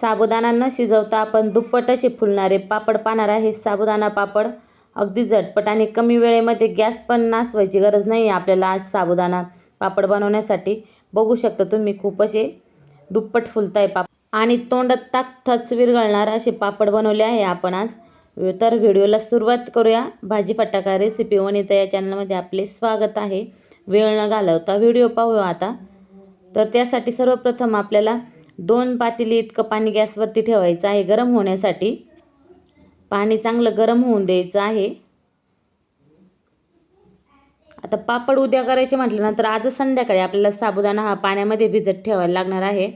साबुदाणा न शिजवता आपण दुप्पट असे फुलणारे पापड पाहणार आहे. साबुदाणा पापड अगदी झटपट आणि कमी वेळेमध्ये गॅस पण नासवायची गरज नाही आहे आपल्याला आज साबुदाणा पापड बनवण्यासाठी. बघू शकता तुम्ही खूप असे दुप्पट फुलताय पाप आणि तोंडात ताक थच विरघळणार असे पापड बनवले आहे आपण आज. तर व्हिडिओला सुरुवात करूया. भाजी फटाका रेसिपी वनिता या चॅनलमध्ये आपले स्वागत आहे. वेळ न घालवता व्हिडिओ पाहूया आता. तर त्यासाठी सर्वप्रथम आपल्याला दोन पातेली इतकं पाणी गॅसवरती ठेवायचं आहे गरम होण्यासाठी. पाणी चांगलं गरम होऊन द्यायचं आहे. आता पापड उद्या करायचे म्हटल्यानंतर आज संध्याकाळी आपल्याला साबुदाणा हा पाण्यामध्ये भिजत ठेवायला लागणार आहे.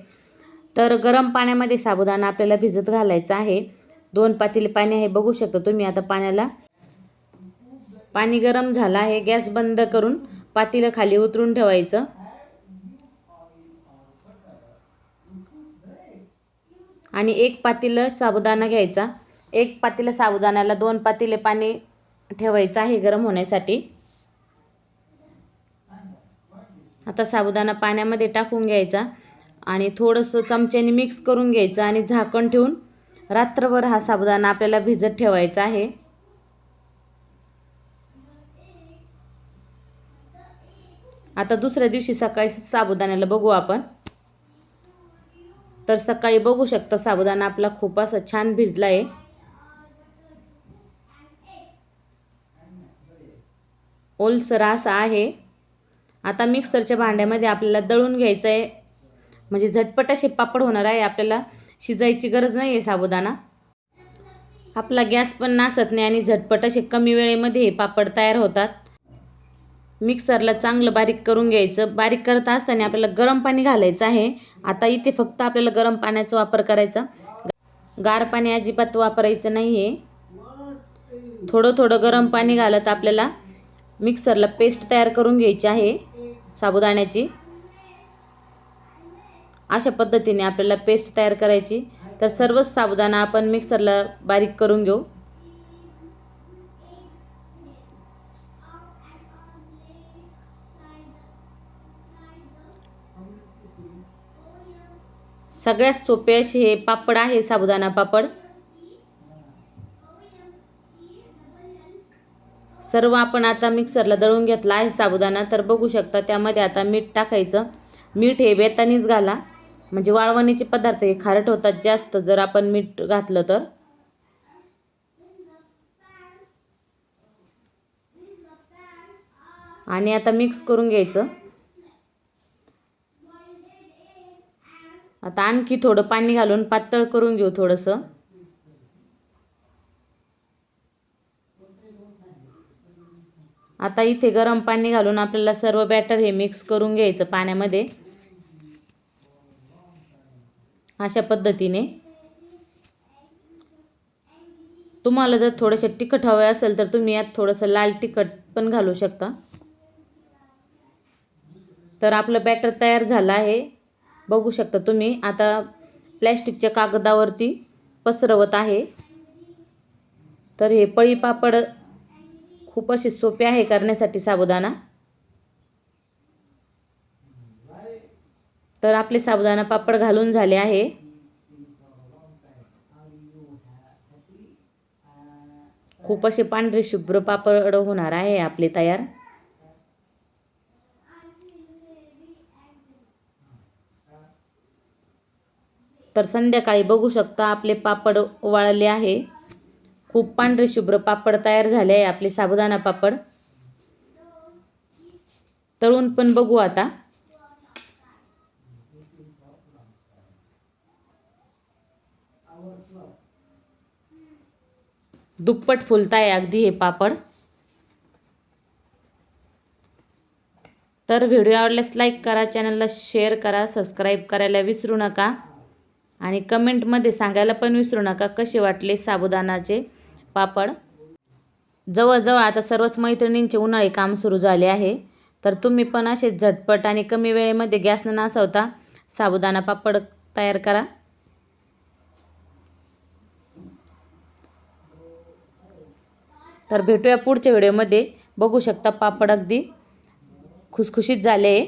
तर गरम पाण्यामध्ये साबुदाणा आपल्याला भिजत घालायचा आहे. दोन पातेली पाणी आहे बघू शकता तुम्ही आता पाण्याला. पाणी गरम झालं आहे गॅस बंद करून पातेलं खाली उतरून ठेवायचं. आणि एक पातेलं साबुदाणा घ्यायचा. एक पातेलं साबुदाण्याला दोन पातेले पाणी ठेवायचं आहे गरम होण्यासाठी. आता साबुदाणा पाण्यामध्ये टाकून घ्यायचा आणि थोडंसं चमच्याने मिक्स करून घ्यायचं आणि झाकण ठेवून रात्रभर हा साबुदाणा आपल्याला भिजत ठेवायचा आहे. आता दुसऱ्या दिवशी सकाळी साबुदाण्याला बघू आपण. तर सकाळी बघू शकता साबुदाणा आपला खूप असं छान भिजला आहे ओलसर असा आहे. आता मिक्सरच्या भांड्यामध्ये आपल्याला दळून घ्यायचं आहे म्हणजे झटपट असे पापड होणार आहे आपल्याला शिजायची गरज नाही आहे साबुदाणा. आपला गॅस पण नासत नाही आणि झटपट असे कमी वेळेमध्ये हे पापड तयार होतात. मिक्सरला चांगलं बारीक करून घ्यायचं. बारीक करत असताना आपल्याला गरम पाणी घालायचं आहे. आता इथे फक्त आपल्याला गरम पाण्याचा वापर करायचा. गार पाणी अजिबात वापरायचं नाही आहे थोडं थोडं गरम पाणी घालत आपल्याला मिक्सरला पेस्ट तयार करून घ्यायची आहे साबुदाण्याची. अशा पद्धतीने आपल्याला पेस्ट तयार करायची. तर सर्वच साबुदाणा आपण मिक्सरला बारीक करून घेऊ. सगळ्यात सोपे असे हे पापड आहे साबुदाणा पापड. सर्व आपण आता मिक्सरला दळून घेतला आहे साबुदाणा तर बघू शकता त्यामध्ये आता मीठ टाकायचं. मीठ हे बेतानीच घाला. म्हणजे वाळवणीचे पदार्थ हे खारट होतात जास्त जर आपण मीठ घातलं तर. आणि आता मिक्स करून घ्यायचं. आता आणखी थोडं पाणी घालून पातळ करून घेऊ थोडंसं. आता इथे गरम पाणी घालून आपल्याला सर्व बॅटर हे मिक्स करून घ्यायचं पाण्यामध्ये. अशा पद्धतीने. तुम्हाला जर थोडंसं तिखट हवे असेल तर तुम्ही यात थोडंसं लाल तिखट पण घालू शकता. तर आपलं बॅटर तयार झालं आहे. बघू शकता तुम्ही. आता प्लॅस्टिकच्या कागदावरती पसरवत आहे. तर हे पळी पापड खूप असे सोपे आहे करण्यासाठी साबुदाणा. तर आपले साबुदाणा पापड घालून झाले आहे. खूप असे पांढरे शुभ्र पापड होणार आहे आपले तयार. तर संध्याकाळी बघू शकता आपले पापड वाळले आहे. खूप पांढरे शुभ्र पापड तयार झाले आहे आपले साबुदाणा पापड. तळून पण बघू आता. दुप्पट फुलताय अगदी हे पापड. तर व्हिडिओ आवडल्यास लाईक करा चॅनलला शेअर करा सबस्क्राईब करायला विसरू नका. आणि कमेंटमध्ये सांगायला पण विसरू नका कसे वाटले साबुदाणाचे पापड? जवळजवळ आता सर्वच मैत्रिणींचे उन्हाळी काम सुरू झाले आहे तर तुम्ही पण असेच झटपट आणि कमी वेळेमध्ये गॅस न नासवता साबुदाणा पापड तयार करा. तर भेटूया पुढच्या व्हिडिओमध्ये. बघू शकता पापड अगदी खुसखुशीत झाले आहे.